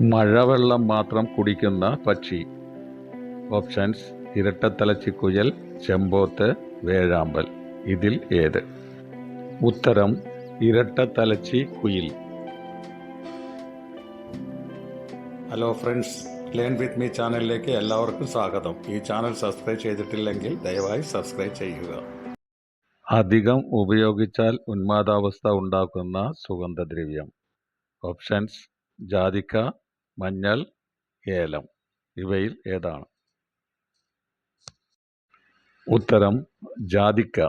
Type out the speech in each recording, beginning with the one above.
മഴവെള്ളം മാത്രം കുടിക്കുന്ന പക്ഷി. ഓപ്ഷൻസ് ഇരട്ടത്തലച്ചിക്കുയൽ ചെമ്പോത്ത് വേഴാമ്പൽ. ഇതിൽ ഏത്? ഉത്തരം ഇരട്ടത്തലച്ചി കുയിൽ. Hello friends learn with me ചാനലിലേക്ക് എല്ലാവർക്കും സ്വാഗതം. ഈ ചാനൽ സബ്സ്ക്രൈബ് ചെയ്തിട്ടില്ലെങ്കിൽ ദയവായി സബ്സ്ക്രൈബ് ചെയ്യുക. അധികം ഉപയോഗിച്ചാൽ ഉന്മാദാവസ്ഥ ഉണ്ടാക്കുന്ന സുഗന്ധദ്രവ്യം. ഓപ്ഷൻസ് ജാതിക്ക മഞ്ഞൾ ഏലം ഇവയിൽ ഏതാണ്? ഉത്തരം ജാതിക്ക.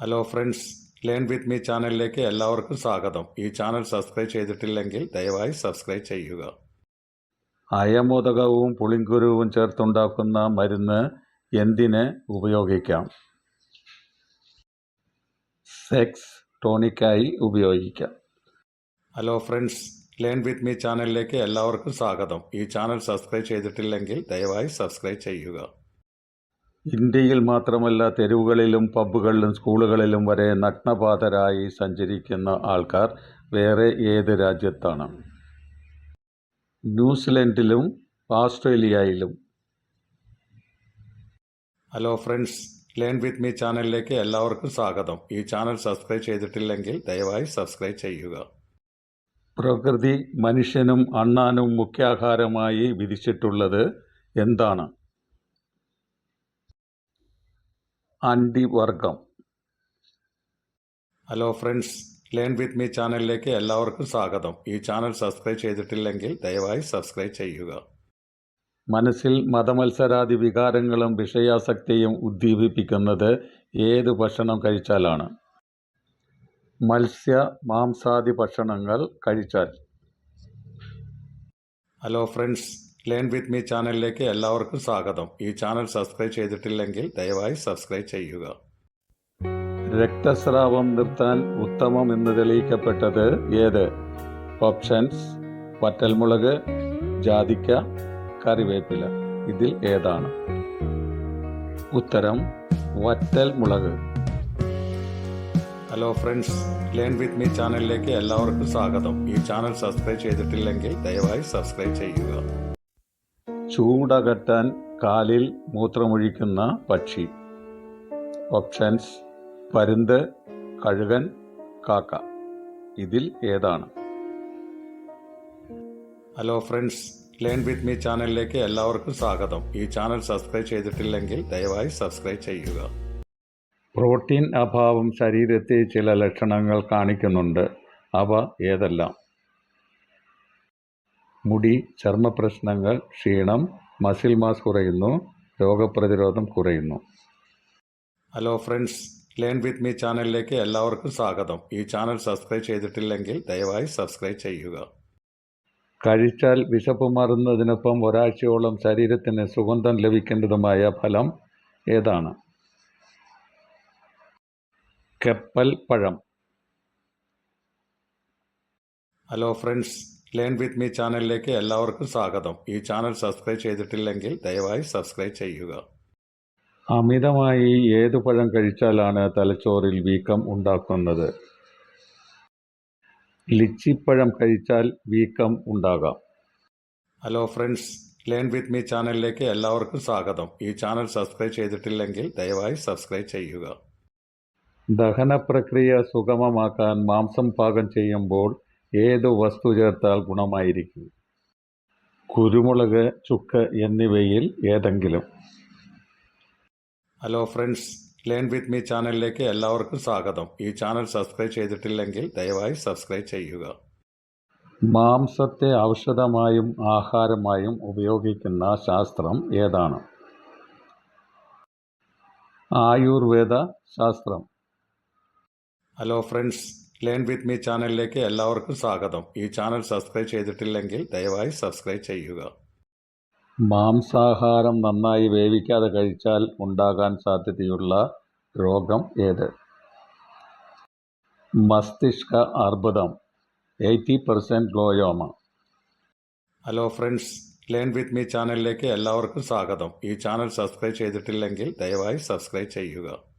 Hello friends learn with me ചാനലിലേക്ക് എല്ലാവർക്കും സ്വാഗതം. ഈ ചാനൽ സബ്സ്ക്രൈബ് ചെയ്തിട്ടില്ലെങ്കിൽ ദയവായി സബ്സ്ക്രൈബ് ചെയ്യുക. അയമോദകവും പുളിങ്കുരുവും ചേർത്തുണ്ടാക്കുന്ന മരുന്ന് എന്തിന് ഉപയോഗിക്കാം? സെക്സ് ടോണിക്കായി ഉപയോഗിക്കാം. Hello friends learn with me ചാനലിലേക്ക് എല്ലാവർക്കും സ്വാഗതം. ഈ ചാനൽ സബ്സ്ക്രൈബ് ചെയ്തിട്ടില്ലെങ്കിൽ ദയവായി സബ്സ്ക്രൈബ് ചെയ്യുക. ഇന്ത്യയിൽ മാത്രമല്ല തെരുവുകളിലും പബ്ബുകളിലും സ്കൂളുകളിലും വരെ നഗ്നപാതരായി സഞ്ചരിക്കുന്ന ആൾക്കാർ വേറെ ഏത് രാജ്യത്താണ്? ന്യൂസിലൻഡിലും ഓസ്ട്രേലിയയിലും hello friends learn with me ചാനലിലേക്ക് എല്ലാവർക്കും സ്വാഗതം. ഈ ചാനൽ സബ്സ്ക്രൈബ് ചെയ്തിട്ടില്ലെങ്കിൽ ദയവായി സബ്സ്ക്രൈബ് ചെയ്യുക. പ്രകൃതി മനുഷ്യനും അണ്ണാനും മുഖ്യാഹാരമായി വിധിച്ചിട്ടുള്ളത് എന്താണ്? അണ്ടിവർഗം. Hello friends learn with me ചാനലിലേക്ക് എല്ലാവർക്കും സ്വാഗതം. ഈ ചാനൽ സബ്സ്ക്രൈബ് ചെയ്തിട്ടില്ലെങ്കിൽ ദയവായി സബ്സ്ക്രൈബ് ചെയ്യുക. മനസ്സിൽ മതമത്സരാദി വികാരങ്ങളും വിഷയാസക്തിയും ഉദ്ദീപിപ്പിക്കുന്നത് ഏത് ഭക്ഷണം കഴിച്ചാലാണ്? മത്സ്യ മാംസാദി ഭക്ഷണങ്ങൾ കഴിച്ചാൽ. Hello friends learn with me ചാനലിലേക്ക് എല്ലാവർക്കും സ്വാഗതം. ഈ ചാനൽ സബ്സ്ക്രൈബ് ചെയ്തിട്ടില്ലെങ്കിൽ ദയവായി സബ്സ്ക്രൈബ് ചെയ്യുക. രക്തസ്രാവം നിർത്താൻ ഉത്തമം എന്ന് തെളിയിക്കപ്പെട്ടത് ഏത്? ഓപ്ഷൻസ് വറ്റൽമുളക് ജാതിക്ക കറിവേപ്പില. ഇതിൽ ഏതാണ്? ഉത്തരം വറ്റൽ മുളക് hello friends learn with me ചാനലിലേക്ക് എല്ലാവർക്കും സ്വാഗതം. ഈ ചാനൽ സബ്സ്ക്രൈബ് ചെയ്തിട്ടില്ലെങ്കിൽ ദയവായി സബ്സ്ക്രൈബ് ചെയ്യുക. ചൂടകറ്റാൻ കാലിൽ മൂത്രമൊഴിക്കുന്ന പക്ഷി. ഓപ്ഷൻസ് പരുന്ത് കഴുകൻ കാക്ക. ഇതിൽ ഏതാണ്? Hello friends learn with me ചാനലിലേക്ക് എല്ലാവർക്കും സ്വാഗതം. ഈ ചാനൽ സബ്സ്ക്രൈബ് ചെയ്തിട്ടില്ലെങ്കിൽ ദയവായി സബ്സ്ക്രൈബ് ചെയ്യുക. പ്രോട്ടീൻ അഭാവം ശരീരത്തെ ചില ലക്ഷണങ്ങൾ കാണിക്കുന്നുണ്ട്. അവ ഏതെല്ലാം? മുടി ചർമ്മപ്രശ്നങ്ങൾ ക്ഷീണം മസിൽ മാസ് കുറയുന്നു രോഗപ്രതിരോധം കുറയുന്നു. Hello friends learn with me ചാനലിലേക്ക് എല്ലാവർക്കും സ്വാഗതം. ഈ ചാനൽ സബ്സ്ക്രൈബ് ചെയ്തിട്ടില്ലെങ്കിൽ ദയവായി സബ്സ്ക്രൈബ് ചെയ്യുക. കഴിച്ചാൽ വിശപ്പ് മാറുന്നതിനൊപ്പം ഒരാഴ്ചയോളം ശരീരത്തിന് സുഗന്ധം ലഭിക്കേണ്ടതുമായ ഫലം ഏതാണ്? കെപ്പൽ പഴം. Hello friends learn with me ചാനലിലേക്ക് എല്ലാവർക്കും സ്വാഗതം. ഈ ചാനൽ സബ്സ്ക്രൈബ് ചെയ്തിട്ടില്ലെങ്കിൽ ദയവായി സബ്സ്ക്രൈബ് ചെയ്യുക. അമിതമായി ഏതു പഴം കഴിച്ചാലാണ് തലച്ചോറിൽ വീക്കം ഉണ്ടാക്കുന്നത്? ലിച്ചിപ്പഴം കഴിച്ചാൽ വീക്കം ഉണ്ടാകാം. Hello friends learn with me ചാനലിലേക്ക് എല്ലാവർക്കും സ്വാഗതം. ഈ ചാനൽ സബ്സ്ക്രൈബ് ചെയ്തിട്ടില്ലെങ്കിൽ ദയവായി സബ്സ്ക്രൈബ് ചെയ്യുക. ദഹന പ്രക്രിയ സുഗമമാക്കാൻ മാംസം പാകം ചെയ്യുമ്പോൾ ഏത് വസ്തു ചേർത്താൽ ഗുണമായിരിക്കും? കുരുമുളക് ചുക്ക് എന്നിവയിൽ ഏതെങ്കിലും? Hello friends learn with me ചാനലിലേക്ക് എല്ലാവർക്കും സ്വാഗതം. ഈ ചാനൽ സബ്സ്ക്രൈബ് ചെയ്തിട്ടില്ലെങ്കിൽ ദയവായി സബ്സ്ക്രൈബ് ചെയ്യുക. മാംസത്തെ ഔഷധമായും ആഹാരമായും ഉപയോഗിക്കുന്ന ശാസ്ത്രം ഏതാണ്? ആയുർവേദ ശാസ്ത്രം. Hello friends learn with me ചാനലിലേക്ക് എല്ലാവർക്കും സ്വാഗതം. ഈ ചാനൽ സബ്സ്ക്രൈബ് ചെയ്തിട്ടില്ലെങ്കിൽ ദയവായി സബ്സ്ക്രൈബ് ചെയ്യുക. മാംസാഹാരം നന്നായി വേവിക്കാതെ കഴിച്ചാൽ ഉണ്ടാകാൻ സാധ്യതയുള്ള രോഗം ഏത്? മസ്തിഷ്ക അർബുദം eighty percent glioma. Hello friends learn with me ചാനലിലേക്ക് എല്ലാവർക്കും സ്വാഗതം. ഈ ചാനൽ സബ്സ്ക്രൈബ് ചെയ്തിട്ടില്ലെങ്കിൽ ദയവായി സബ്സ്ക്രൈബ് ചെയ്യുക.